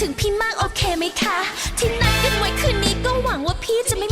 ถึงพี่มากโอเคไหมคะ ที่นัดกันไว้คืนนี้ก็หวังว่าพี่จะไม่